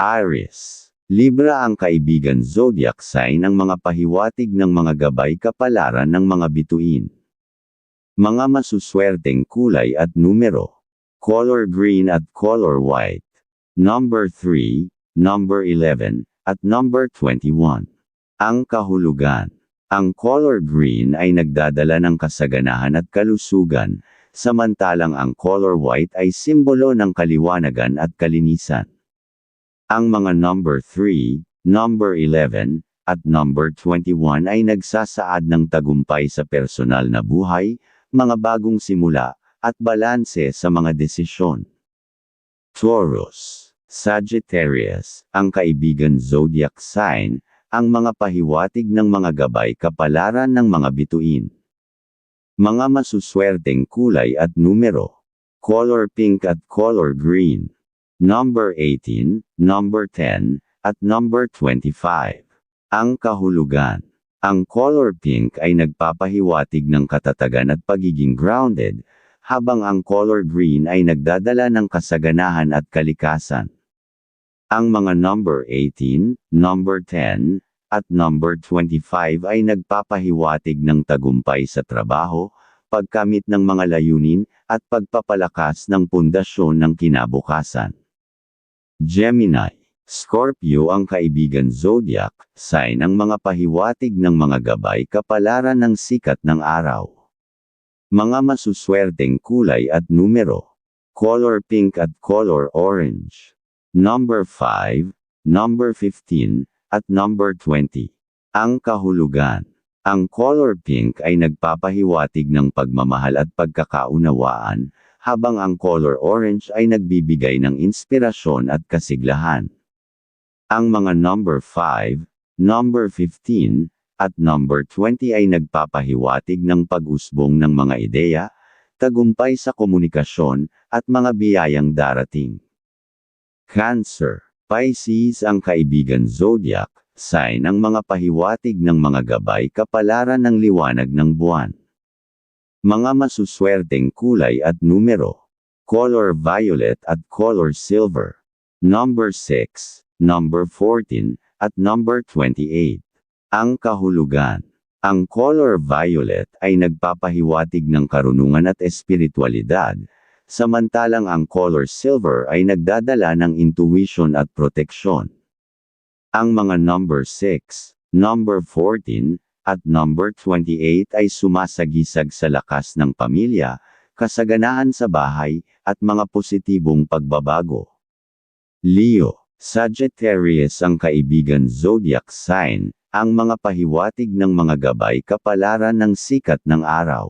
Aries. Libra ang kaibigan zodiac sign ang mga pahiwatig ng mga gabay kapalaran ng mga bituin. Mga masuswerteng kulay at numero. Color green at color white. Number 3, number 11, at number 21. Ang kahulugan. Ang color green ay nagdadala ng kasaganahan at kalusugan, samantalang ang color white ay simbolo ng kaliwanagan at kalinisan. Ang mga number 3, number 11, at number 21 ay nagsasaad ng tagumpay sa personal na buhay, mga bagong simula, at balanse sa mga desisyon. Taurus, Sagittarius, ang kaibigan zodiac sign, ang mga pahiwatig ng mga gabay kapalaran ng mga bituin. Mga masuswerteng kulay at numero. Color pink at color green number 18, number 10, at number 25. Ang kahulugan. Ang color pink ay nagpapahiwatig ng katatagan at pagiging grounded, habang ang color green ay nagdadala ng kasaganahan at kalikasan. Ang mga number 18, number 10, at number 25 ay nagpapahiwatig ng tagumpay sa trabaho, pagkamit ng mga layunin, at pagpapalakas ng pundasyon ng kinabukasan. Gemini, Scorpio ang kaibigan zodiac, sign ang mga pahiwatig ng mga gabay kapalaran ng sikat ng araw. Mga masuswerteng kulay at numero. Color pink at color orange. Number 5, number 15, at number 20. Ang kahulugan. Ang color pink ay nagpapahiwatig ng pagmamahal at pagkakaunawaan, habang ang color orange ay nagbibigay ng inspirasyon at kasiglahan. Ang mga number 5, number 15, at number 20 ay nagpapahiwatig ng pag-usbong ng mga ideya, tagumpay sa komunikasyon, at mga biyayang darating. Cancer, Pisces ang kaibigan zodiac, sign ang mga pahiwatig ng mga gabay kapalaran ng liwanag ng buwan. Mga masuswerteng kulay at numero. Color violet at color silver. Number 6, number 14, at number 28. Ang kahulugan. Ang color violet ay nagpapahiwatig ng karunungan at espiritualidad, samantalang ang color silver ay nagdadala ng intuition at proteksyon. Ang mga number 6, number 14, at number 28 ay sumasagisag sa lakas ng pamilya, kasaganahan sa bahay, at mga positibong pagbabago. Leo, Sagittarius ang kaibigan zodiac sign, ang mga pahiwatig ng mga gabay kapalaran ng sikat ng araw.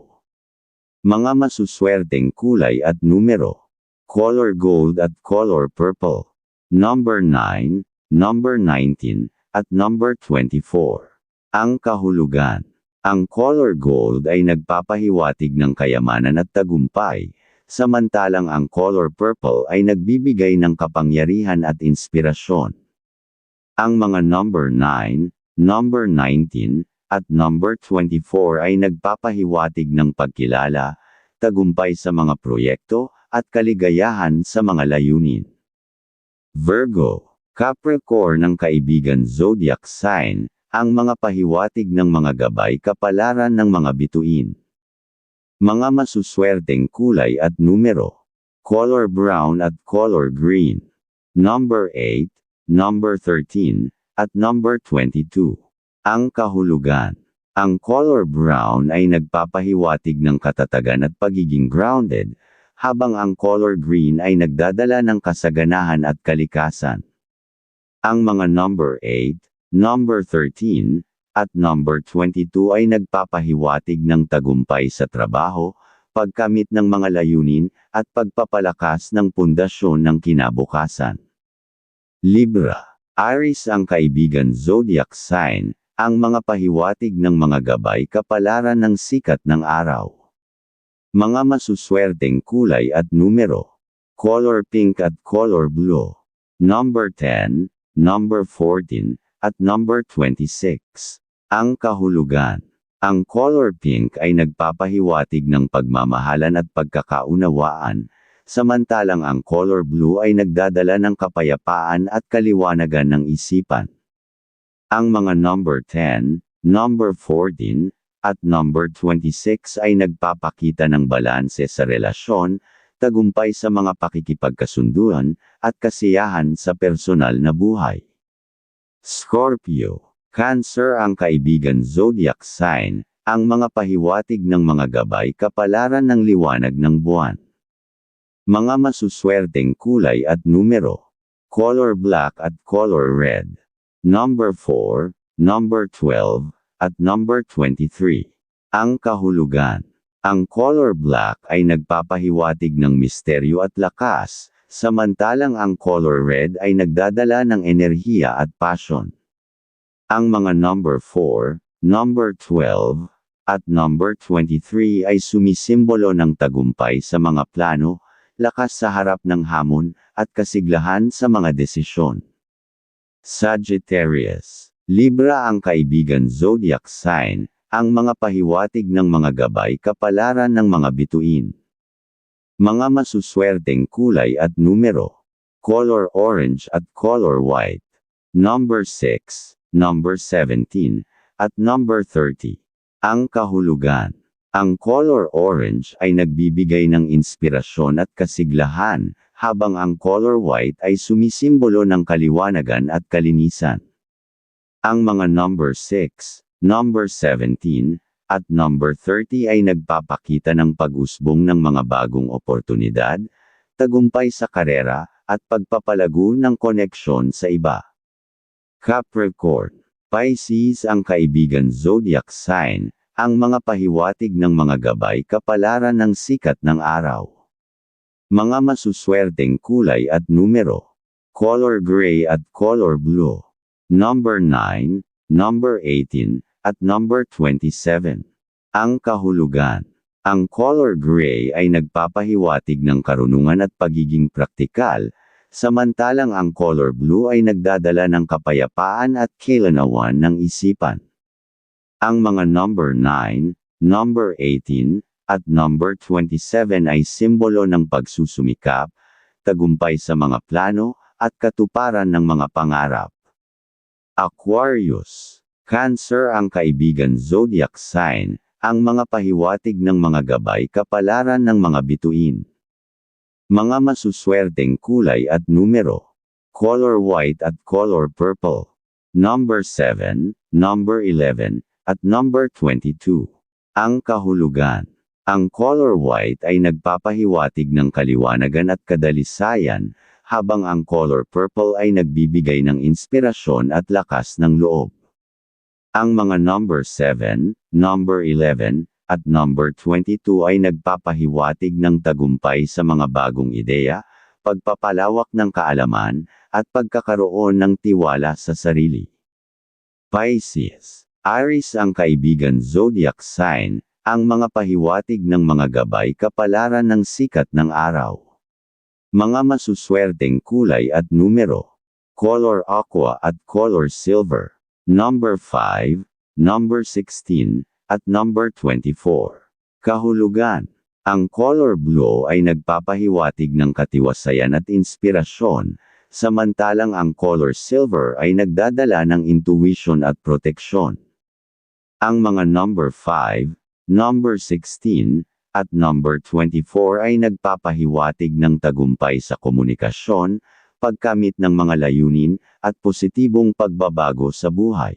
Mga masuswerteng kulay at numero. Color gold at color purple. Number 9, number 19, at number 24. Ang kahulugan. Ang color gold ay nagpapahiwatig ng kayamanan at tagumpay, samantalang ang color purple ay nagbibigay ng kapangyarihan at inspirasyon. Ang mga number 9, number 19, at number 24 ay nagpapahiwatig ng pagkilala, tagumpay sa mga proyekto, at kaligayahan sa mga layunin. Virgo, Capricorn ng kaibigan zodiac sign, ang mga pahiwatig ng mga gabay kapalaran ng mga bituin. Mga masuswerteng kulay at numero. Color brown at color green. Number 8, number 13, at number 22. Ang kahulugan. Ang color brown ay nagpapahiwatig ng katatagan at pagiging grounded, habang ang color green ay nagdadala ng kasaganahan at kalikasan. Ang mga number 8, number 13, at number 22 ay nagpapahiwatig ng tagumpay sa trabaho, pagkamit ng mga layunin, at pagpapalakas ng pundasyon ng kinabukasan. Libra, Aries ang kaibigan zodiac sign, ang mga pahiwatig ng mga gabay kapalaran ng sikat ng araw. Mga masuswerteng kulay at numero. Color pink at color blue. Number 10, number 14, at number 26. Ang kahulugan. Ang color pink ay nagpapahiwatig ng pagmamahalan at pagkakaunawaan, samantalang ang color blue ay nagdadala ng kapayapaan at kaliwanagan ng isipan. Ang mga number 10, number 14, at number 26 ay nagpapakita ng balanse sa relasyon, tagumpay sa mga pakikipagkasunduan, at kasiyahan sa personal na buhay. Scorpio, Cancer ang kaibigan zodiac sign, ang mga pahiwatig ng mga gabay kapalaran ng liwanag ng buwan. Mga masuswerteng kulay at numero. Color black at color red. Number 4, number 12, at number 23. Ang kahulugan. Ang color black ay nagpapahiwatig ng misteryo at lakas, samantalang ang color red ay nagdadala ng enerhiya at passion. Ang mga number 4, number 12, at number 23 ay sumisimbolo ng tagumpay sa mga plano, lakas sa harap ng hamon, at kasiglahan sa mga desisyon. Sagittarius. Libra ang kaibigan zodiac sign, ang mga pahiwatig ng mga gabay kapalaran ng mga bituin. Mga masuswerteng kulay at numero. Color orange at color white. Number 6, number 17, at number 30. Ang kahulugan. Ang color orange ay nagbibigay ng inspirasyon at kasiglahan, habang ang color white ay sumisimbolo ng kaliwanagan at kalinisan. Ang mga number 6, number 17, at number 30 ay nagpapakita ng pag-usbong ng mga bagong oportunidad, tagumpay sa karera, at pagpapalago ng koneksyon sa iba. Capricorn, Pisces ang kaibigan zodiac sign, ang mga pahiwatig ng mga gabay kapalaran ng sikat ng araw. Mga masuswerteng kulay at numero. Color gray at color blue. Number 9, number 18, at number 27. Ang kahulugan. Ang color gray ay nagpapahiwatig ng karunungan at pagiging praktikal, samantalang ang color blue ay nagdadala ng kapayapaan at kailanawan ng isipan. Ang mga number 9, number 18, at number 27 ay simbolo ng pagsusumikap, tagumpay sa mga plano, at katuparan ng mga pangarap. Aquarius. Cancer ang kaibigan zodiac sign, ang mga pahiwatig ng mga gabay kapalaran ng mga bituin. Mga masuswerteng kulay at numero. Color white at color purple. Number 7, number 11, at number 22. Ang kahulugan. Ang color white ay nagpapahiwatig ng kaliwanagan at kadalisayan, habang ang color purple ay nagbibigay ng inspirasyon at lakas ng loob. Ang mga number 7, number 11, at number 22 ay nagpapahiwatig ng tagumpay sa mga bagong ideya, pagpapalawak ng kaalaman, at pagkakaroon ng tiwala sa sarili. Pisces. Aries ang kaibigan zodiac sign, ang mga pahiwatig ng mga gabay kapalaran ng sikat ng araw. Mga masuswerteng kulay at numero. Color aqua at color silver. Number 5, number 16, at number 24. Kahulugan. Ang color blue ay nagpapahiwatig ng katiwasayan at inspirasyon, samantalang ang color silver ay nagdadala ng intuition at proteksyon. Ang mga number 5, number 16, at number 24 ay nagpapahiwatig ng tagumpay sa komunikasyon, pagkamit ng mga layunin, at positibong pagbabago sa buhay.